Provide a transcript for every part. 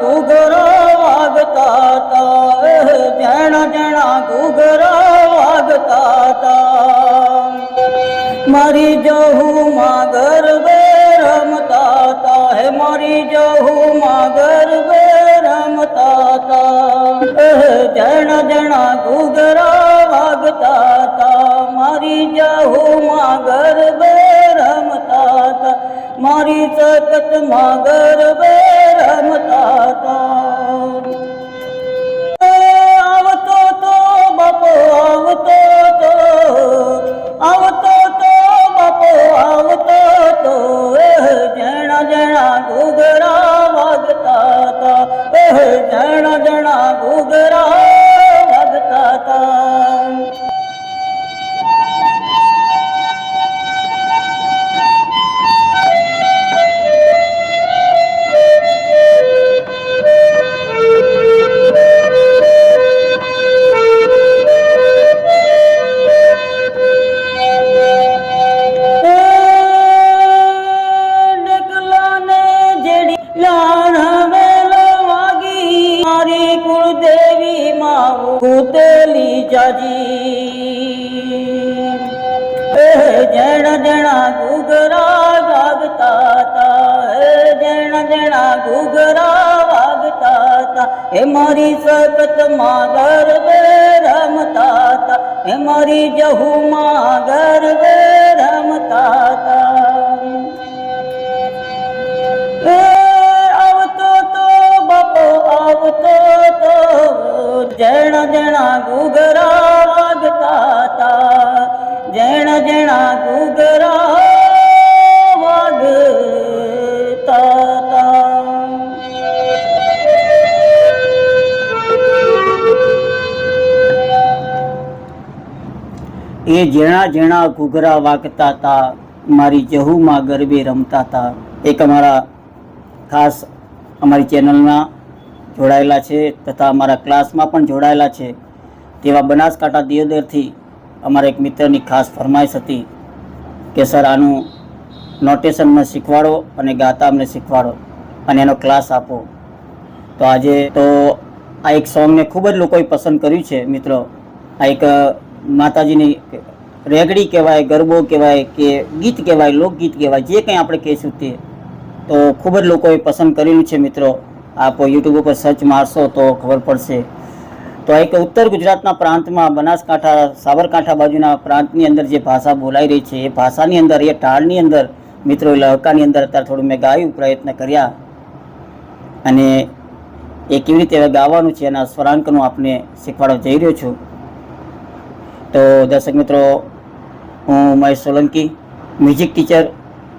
ઘૂઘરા વાગતા તા. જણા જણા ઘૂઘરા વાગતા તા. મારી જહુ માં ગરબે રમતા તા. હે મારી જહું માં ગરબે રમતા તા. જણા જણા વાગતા તા. મારી જહુ માં ગરબે રમતા મારી સખતમાં ગરબે રમતા તા બાપો આવતો તો. આવતો તો બાપો આવતો તો જણા જણા ઘૂઘરા વાગતા તા જણા જણા ઘૂઘરા કૂતેલી જાજી. એ જણ જણા ઘૂઘરા વાગતા તા હે જણ જણા ઘૂઘરા વાગતા તા હે મારી સખતમાં ગરબે રમતા તા હે મારી જહુ માં ગરબે રમતા તા એ ઝીણા ઝીણા ઘૂઘરા વાગતા હતા મારી જહુમાં ગરબે રમતા હતા એક અમારા ખાસ અમારી ચેનલમાં જોડાયેલા છે તથા અમારા ક્લાસમાં પણ જોડાયેલા છે. તેવા બનાસકાંઠા દિયોદરથી અમારા એક મિત્રની ખાસ ફરમાઈશ હતી કે, સર, આનું નોટેશન અમને શીખવાડો અને ગાતા અમને શીખવાડો અને એનો ક્લાસ આપો. તો આજે તો આ એક સોંગને ખૂબ જ લોકોએ પસંદ કર્યું છે, મિત્રો. આ એક માતાજીની રેગડી કહેવાય, ગરબો કહેવાય કે ગીત કહેવાય, લોકગીત કહેવાય, જે કંઈ આપણે કહીશું તે. તો ખૂબ જ લોકોએ પસંદ કરેલું છે મિત્રો. આપ યુટ્યુબ ઉપર સર્ચ મારશો તો ખબર પડશે. તો એક ઉત્તર ગુજરાતના પ્રાંતમાં, બનાસકાંઠા, સાબરકાંઠા બાજુના પ્રાંતની અંદર જે ભાષા બોલાઈ રહી છે, એ ભાષાની અંદર, એ ટાળની અંદર, મિત્રો લહકાની અંદર અત્યારે થોડું મેં ગાયું, પ્રયત્ન કર્યા. અને એ કેવી રીતે ગાવાનું છે એના સ્વરાંકનું આપને શીખવાડવા જઈ રહ્યો છું. તો દર્શક મિત્રો, હું મહેશ સોલંકી મ્યુઝિક ટીચર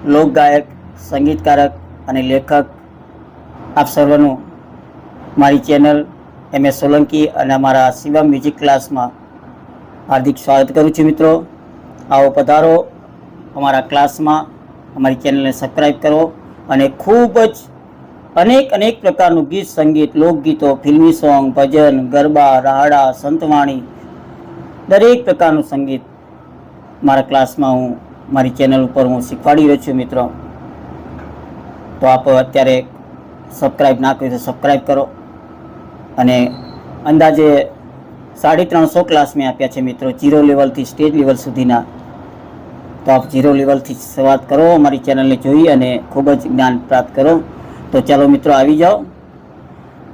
લોક ગાયક સંગીતકારક અને લેખક આપ સર્વનું મારી ચેનલ એમ એસ સોલંકી અને અમારા શિવમ મ્યુઝિક ક્લાસમાં હાર્દિક સ્વાગત કરું છું મિત્રો. આવો પધારો અમારા ક્લાસમાં અમારી ચેનલને સબસ્ક્રાઈબ કરો અને ખૂબ જ અનેક અનેક પ્રકારનું ગીત, સંગીત, લોકગીતો, ફિલ્મી સોંગ, ભજન, ગરબા રાહડા સંતવાણી દરેક પ્રકારનું સંગીત મારા ક્લાસમાં હું, મારી ચેનલ ઉપર હું શીખવાડી રહ્યો છું મિત્રો. તો આપ અત્યારે સબસ્ક્રાઈબ ના કર્યું તો સબસ્ક્રાઈબ કરો. અને અંદાજે સાડી ત્રણસો ક્લાસ મેં આપ્યા છે મિત્રો, જીરો લેવલથી સ્ટેજ લેવલ સુધીના. તો આપ જીરો લેવલથી શરૂઆત કરો, અમારી ચેનલને જોઈ અને ખૂબ જ જ્ઞાન પ્રાપ્ત કરો. તો ચાલો મિત્રો, આવી જાઓ.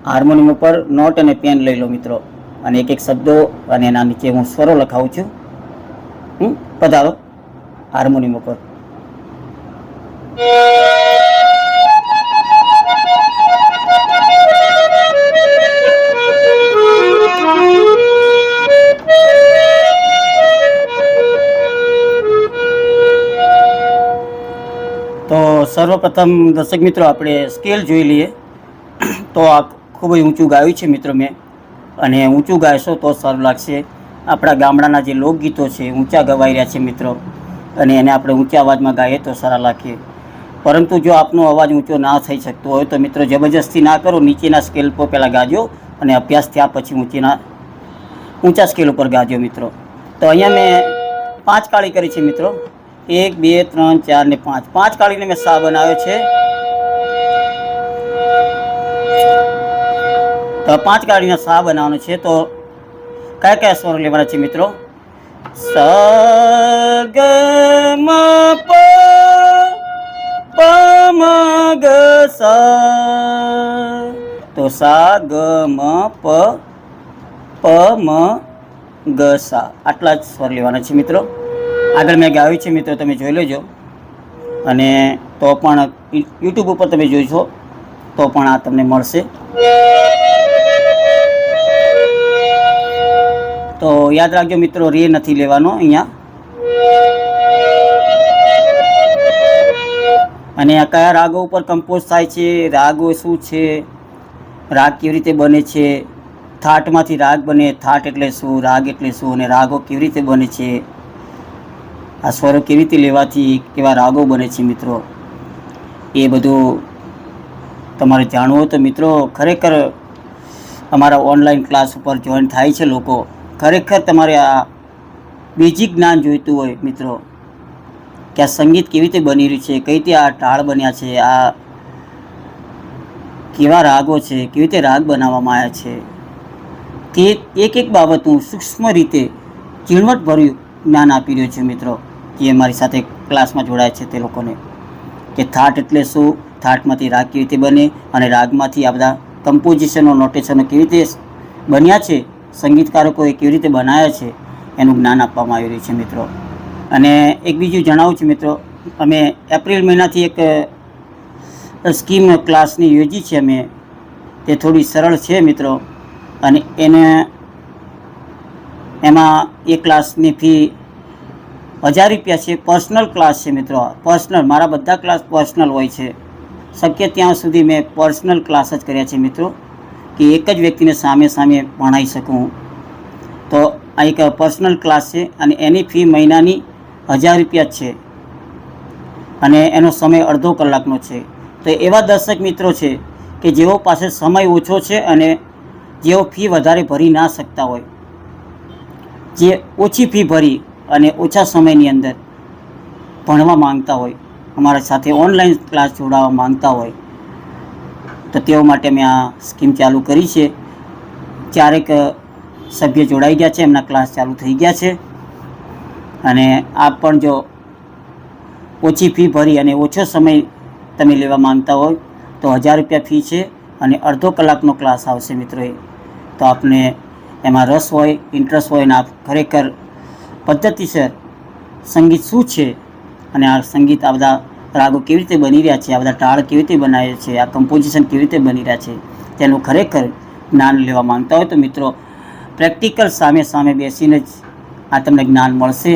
હાર્મોનિયમ ઉપર નોટ અને પેન લઈ લો મિત્રો. અને એક એક શબ્દો અને એના નીચે હું સ્વરો લખાવું છું. હમ? પધારો. હાર્મોનિયમ ઉપર. તો સર્વપ્રથમ દર્શક મિત્રો, આપણે સ્કેલ જોઈ લઈએ. તો આ ખૂબ જ ઊંચું ગાયું છે મિત્રો મેં. અને ઊંચું ગાઈશો તો સારું લાગશે. આપણા ગામડાના જે લોકગીતો છે, ઊંચા ગવાઈ રહ્યા છે મિત્રો. અને એને આપણે ઊંચા અવાજમાં ગાઈએ તો સારા લાગીએ પરંતુ જો આપનો અવાજ ઊંચો ના થઈ શકતો હોય તો મિત્રો જબરજસ્તી ના કરો, નીચેના સ્કેલ પર પહેલાં ગાજો અને અભ્યાસ થયા પછી ઊંચીના, ઊંચા સ્કેલ ઉપર ગાજો મિત્રો. તો અહીંયા મેં પાંચ કાળી કરી છે મિત્રો. એક, બે, ત્રણ, ચાર ને પાંચ. પાંચ કાળીને મેં સા બનાવ્યો છે. તો પાંચ કાળીના સા બનાવવાનો છે. તો કયા કયા સ્વર લેવાના છે મિત્રો? સ ગ મ પ ગ સ તો સા ગ મ પ પ મ ગ સા આટલા જ સ્વર લેવાના છે મિત્રો. આગળ મેં ગાયું છે મિત્રો, તમે જોઈ લેજો. અને તો પણ યુટ્યુબ ઉપર તમે જોઈશો તો પણ આ તમને મળશે. તો યાદ રાખજો મિત્રો, રે નથી લેવાનો અહીંયા. અને આ કયા રાગો ઉપર કમ્પોઝ થાય છે? રાગો શું છે? રાગ કેવી રીતે બને છે? થાટમાંથી રાગ બને, થાટ એટલે શું, રાગ એટલે શું, અને રાગો કેવી રીતે બને છે? આ સ્વરો કેવી રીતે લેવાથી કેવા રાગો બને છે મિત્રો? એ બધું તમારે જાણવું હોય તો મિત્રો, ખરેખર અમારા ઓનલાઈન ક્લાસ ઉપર જોઈન થાય છે લોકો. ખરેખર તમારે આ બેઝિક જ્ઞાન જોઈતું હોય, મિત્રો, કે આ સંગીત કેવી રીતે બની રહ્યું છે, કઈ રીતે આ ટાળ બન્યા છે, આ કેવા રાગો છે, કેવી રીતે રાગ બનાવવામાં આવ્યા છે. તે એક એક બાબતનું સૂક્ષ્મ રીતે ઝીણવટભર્યું જ્ઞાન આપી રહ્યો છું, મિત્રો, જે મારી સાથે ક્લાસમાં જોડાય છે તે લોકોને, કે થાટ એટલે શું? થાટમાંથી રાગ કેવી રીતે બને? અને રાગમાંથી આ બધા કમ્પોઝિશનો નોટેશનો કેવી રીતે બન્યા છે? સંગીતકારકોએ કેવી રીતે બનાવ્યા છે, એનું જ્ઞાન આપવામાં આવી રહ્યું છે મિત્રો. અને એક બીજું જણાવું છું મિત્રો, અમે એપ્રિલ મહિનાથી એક સ્કીમ ક્લાસની યોજી છે અમે. તે થોડી સરળ છે મિત્રો. અને એને, એમાં એ ક્લાસની ફી હજાર રૂપિયા છે. પર્સનલ ક્લાસ છે મિત્રો. પર્સનલ, મારા બધા ક્લાસ પર્સનલ હોય છે. શક્ય ત્યાં સુધી મેં પર્સનલ ક્લાસ જ કર્યા છે મિત્રો. કે એક જ વ્યક્તિને સામે સામે ભણાવી શકું તો આ એક પર્સનલ ક્લાસ છે અને એની ફી મહિનાની હજાર રૂપિયા છે. અને એનો સમય અડધો કલાકનો છે. તો એવા દર્શક મિત્રો છે કે જેઓ પાસે સમય ઓછો છે અને જેઓ ફી વધારે ભરી ના શકતા હોય. જે ઓછી ફી ભરી અને ઓછા સમયની અંદર ભણવા માંગતા હોય, અમારા સાથે ઓનલાઈન ક્લાસ જોડાવા માંગતા હોય તો તેઓ માટે મેં આ સ્કીમ ચાલુ કરી છે. ચારેક સભ્ય જોડાઈ ગયા છે, એમના ક્લાસ ચાલુ થઈ ગયા છે. અને આપ પણ જો ઓછી ફી ભરી અને ઓછો સમય તમે લેવા માંગતા હોય, તો હજાર રૂપિયા ફી છે અને અડધો કલાકનો ક્લાસ આવશે મિત્રોએ તો આપને એમાં રસ હોય, ઇન્ટરેસ્ટ હોય અને આપ ખરેખર પદ્ધતિસર સંગીત શું છે? અને આ સંગીત આ બધા રાગો કેવી રીતે બની રહ્યા છે? આ બધા ટાળ કેવી રીતે બનાવે છે? આ કમ્પોઝિશન કેવી રીતે બની રહ્યા છે? તેનું ખરેખર જ્ઞાન લેવા માંગતા હોય તો મિત્રો પ્રેક્ટિકલ સામે સામે બેસીને જ આ તમને જ્ઞાન મળશે.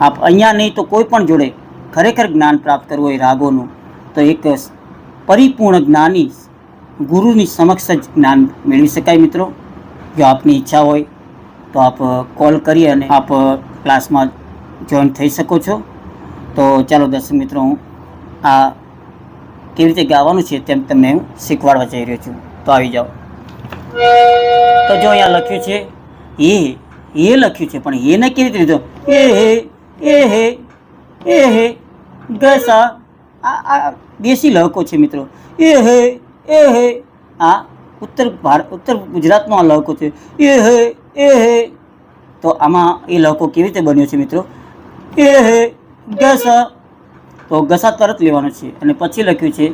આપ અહીંયા નહીં તો કોઈ પણ જોડે ખરેખર જ્ઞાન પ્રાપ્ત કરવું હોય રાગોનું, તો એક પરિપૂર્ણ જ્ઞાની ગુરુની સમક્ષ જ જ્ઞાન મેળવી શકાય મિત્રો. જો આપની ઈચ્છા હોય તો આપ કોલ કરી અને આપ ક્લાસમાં જોઈન થઈ શકો છો. તો ચાલો દર્શક મિત્રો, હું આ કેવી રીતે ગાવાનું છે તેમ તમને હું શીખવાડવા જઈ રહ્યો છું. તો આવી જાઓ. તો જો અહીંયા લખ્યું છે, એ એ લખ્યું છે, પણ એને કેવી રીતે લીધો? એ હે એ હે એ હે, ગસા, આ દેશી લહકો છે મિત્રો. એ હે એ હે, આ ઉત્તર ભારત ઉત્તર ગુજરાતનો આ લહકો છે. એ હે એ હે. તો આમાં એ લહકો કેવી રીતે બન્યો છે મિત્રો? એ હે ગસા, તો ઘસા તરત લેવાનો છે. અને પછી લખ્યું છે,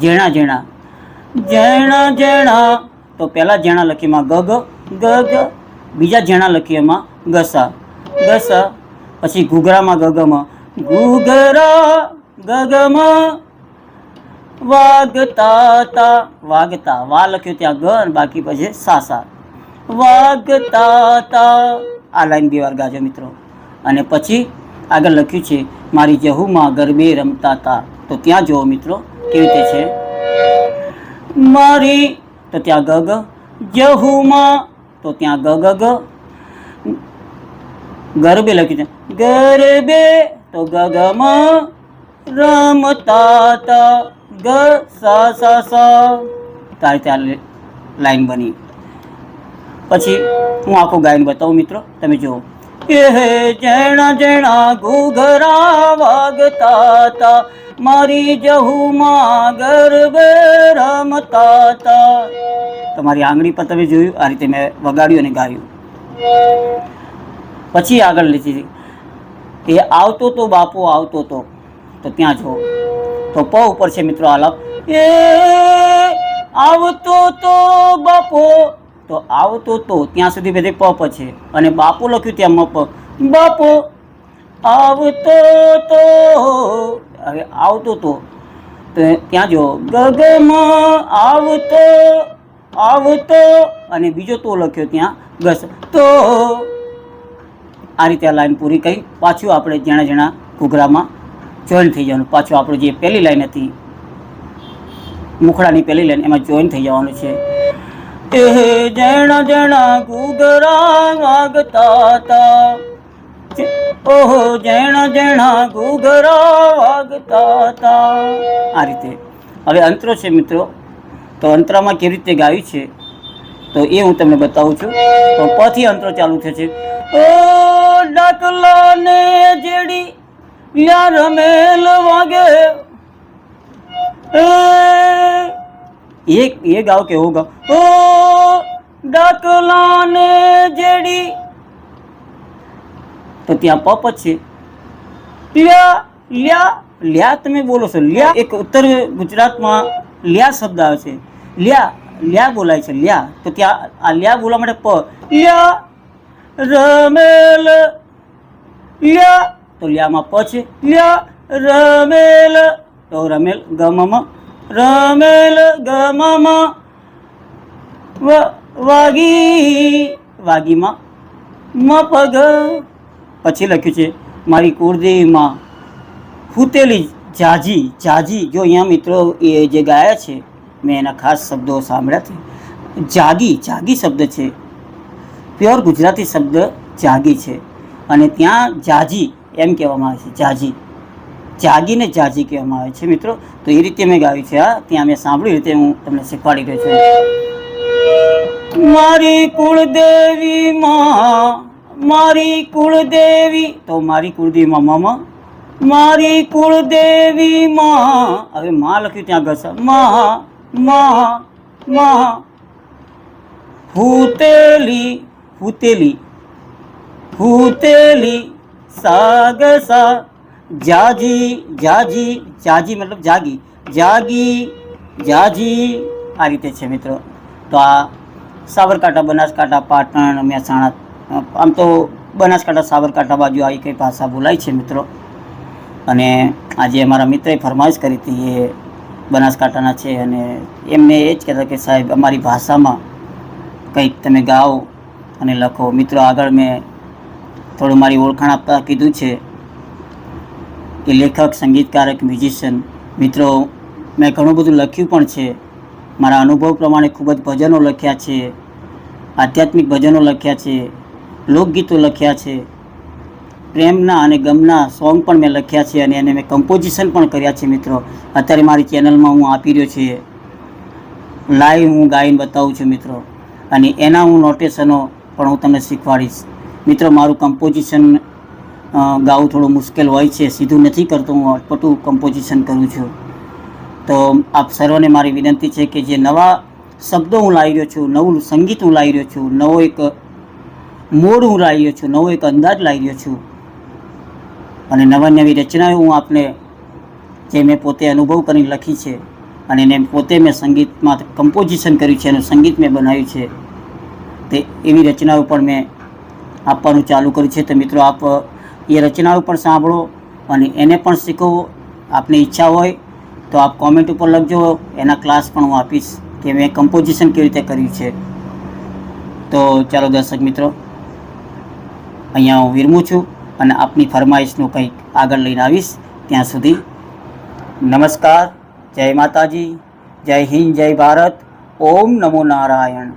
ઝેણા ઝેણા. ઝેણા ઝેણા. તો પહેલાં ઝેણા લખીમાં ગગ ગગ. બીજા ઝેણા લખીએ એમાં ગસા ગસા. પછી ઘૂઘરામાં ગગમાં, ઘૂઘરા ગગમાં. વાગતા તા, વાગતા. વા લખ્યું ત્યાં ગ અને બાકી પછી સાસા વાગતા તા. આ લાઈન બે વાર ગાજો મિત્રો. અને પછી આગળ લખ્યું છે, મારી જહુમાં ગરબે રમતા તા. તો ત્યાં જુઓ મિત્રો, કેવી રીતે છે? મારી, તો ત્યાં ગ ગ. જહુમાં, તો ત્યાં ગ ગ ગ. ગરબે લખ્યું છે, ગરબે, તો ગગમાં રમતા તા, ગ, સા સા સા. તારી ત્યાં લાઈન બની. પછી હું આખું ગાયન બતાવું મિત્રો, તમે જુઓ. એ જેણા જેણા ઘૂઘરા વાગતા તા મારી જહુમાં ગરબે રમતા હતા તમારી આંગળી પર તમે જોયું, આ રીતે મેં વગાડ્યું અને ગાયું. પછી આગળ લીધી એ આવતો તો બાપો, આવતો તો. તો ત્યાં જો તો પ ઉપર છે મિત્રો આલાપ. એ આવતો તો બાપો તો આવતો તો ત્યાં સુધી બધે પ પ છે. અને બાપો લખ્યું ત્યાં મપ બાપો, આવતો તો હવે આવતો તો ત્યાં જો ગગમાં આવતો આવતો અને બીજો તો લખ્યો ત્યાં ગસ તો. આ રીતે આ લાઈન પૂરી કરી. પાછું આપણે જણા જણા ઘૂઘરામાં જોઈન થઈ જવાનું. પાછું આપણું જે પહેલી લાઈન હતી, મુખડાની પહેલી લાઈન, એમાં જોઈન થઈ જવાનું છે. જણા જણા ઘૂઘરા વાગતા હતા જે- ઓહો જેણા જણા ઘૂઘરા વાગતા તા આ રીતે. હવે અંતરો છે મિત્રો. તો અંતરામાં કેવી રીતે ગાયું છે? તો એ હું તમને બતાવું છું. તો પછી અંતરો ચાલુ થશે. છે ઓ ડાકલા ને જેડી યાર મેલ વાગે. એ એક ये गाओ के होगा ओ ડાકલા ને જેડી. તો ત્યાં પપ છે. લ્યા લ્યા લ્યા તમે બોલો છો. લ્યા એક ઉત્તર ગુજરાતમાં લ્યા શબ્દ આવે છે. લ્યા લ્યા બોલાય છે, લ્યા. તો ત્યાં આ લ્યા બોલવા માટે પ. લ્યા, રમેલ. લ્યા. તો લ્યામાં પ છે. લ્યા, રમેલ. તો રમેલ ગમમ રમેલ ગમામાં વાગી વાગીમાં મપગ પછી લખ્યું છે, મારી કુળદેવીમાં ફૂટેલી જાજી જાજી. જો અહીંયા મિત્રો એ જે ગાયા છે, મેં એના ખાસ શબ્દો સાંભળ્યા છે. જાગી જાગી શબ્દ છે. પ્યોર ગુજરાતી શબ્દ જાગી છે. અને ત્યાં જાજી એમ કહેવામાં આવે છે, જાજી. જાગીને જાજી કહેવામાં આવે છે મિત્રો. તો એ રીતે મેં ગાયું છે આ ત્યાં મેં સાંભળ્યું રીતે હું તમને શીખવાડી રહ્યો છું. મારી કુળદેવી માં, મારી કુળદેવી, તો મારી કુળદેવી મામા, મારી કુળદેવી માં. હવે માં લખ્યું ત્યાં ઘસ મા મા મા. ભૂતેલી ભૂતેલી ભૂતેલી સાગસા જાજી જાજી જાજી મતલબ જાગી. જાગી, જાજી આ રીતે છે મિત્રો. તો આ સાબરકાંઠા, બનાસકાંઠા, પાટણ, મહેસાણા આમ તો બનાસકાંઠા, સાબરકાંઠા બાજુ આવી કંઈ ભાષા બોલાય છે મિત્રો. અને આજે અમારા મિત્રએ ફરમાઈશ કરી હતી એ બનાસકાંઠાના છે અને એમને એ જ કહેતા કે સાહેબ, અમારી ભાષામાં કંઈક તમે ગાઓ અને લખો. મિત્રો, આગળ મેં થોડું મારી ઓળખાણ આપતા કીધું છે. કે લેખક, સંગીતકારક મ્યુઝિશિયન મિત્રો, મેં ઘણું બધું લખ્યું પણ છે. મારા અનુભવ પ્રમાણે ખૂબ જ ભજનો લખ્યા છે. આધ્યાત્મિક ભજનો લખ્યા છે. લોકગીતો લખ્યા છે. પ્રેમના અને ગમના સોંગ પણ મેં લખ્યા છે અને એને મેં કમ્પોઝિશન પણ કર્યા છે, મિત્રો. અત્યારે મારી ચેનલમાં હું આપી રહ્યો છે લાઈવ હું ગાઈને બતાવું છું, મિત્રો. અને એના હું નોટેશનો પણ હું તમને શીખવાડીશ. મિત્રો, મારું કમ્પોઝિશન ગાવું થોડું મુશ્કેલ હોય છે, સીધું નથી કરતો હું અટપટું કમ્પોઝિશન કરું છું. તો આપ સર્વને મારી વિનંતી છે કે જે નવા શબ્દો હું લાવી રહ્યો છું, નવું સંગીત હું લાવી રહ્યો છું, નવો એક મોડ હું લાવી રહ્યો છું, નવો એક અંદાજ લાવી રહ્યો છું અને નવા નવી રચનાઓ હું આપને જે મેં પોતે અનુભવ કરીને લખી છે અને એને પોતે મેં સંગીતમાં કમ્પોઝિશન કર્યું છે એનું સંગીત મેં બનાવ્યું છે. તે એવી રચનાઓ પણ મેં આપવાનું ચાલુ કર્યું છે. તો મિત્રો, આપ એ રચનાઓ પણ સાંભળો અને એને પણ શીખવો આપની ઈચ્છા હોય તો આપ કોમેન્ટ ઉપર લખજો. એના ક્લાસ પણ હું આપીશ કે મેં કમ્પોઝિશન કેવી રીતે કર્યું છે. તો ચાલો દર્શક મિત્રો, અહીંયા હું વિરમું છું અને આપની ફરમાઈશનું કંઈક આગળ લઈને આવીશ. ત્યાં સુધી નમસ્કાર. જય માતાજી. જય હિન્દ, જય ભારત. ઓમ નમો નારાયણ.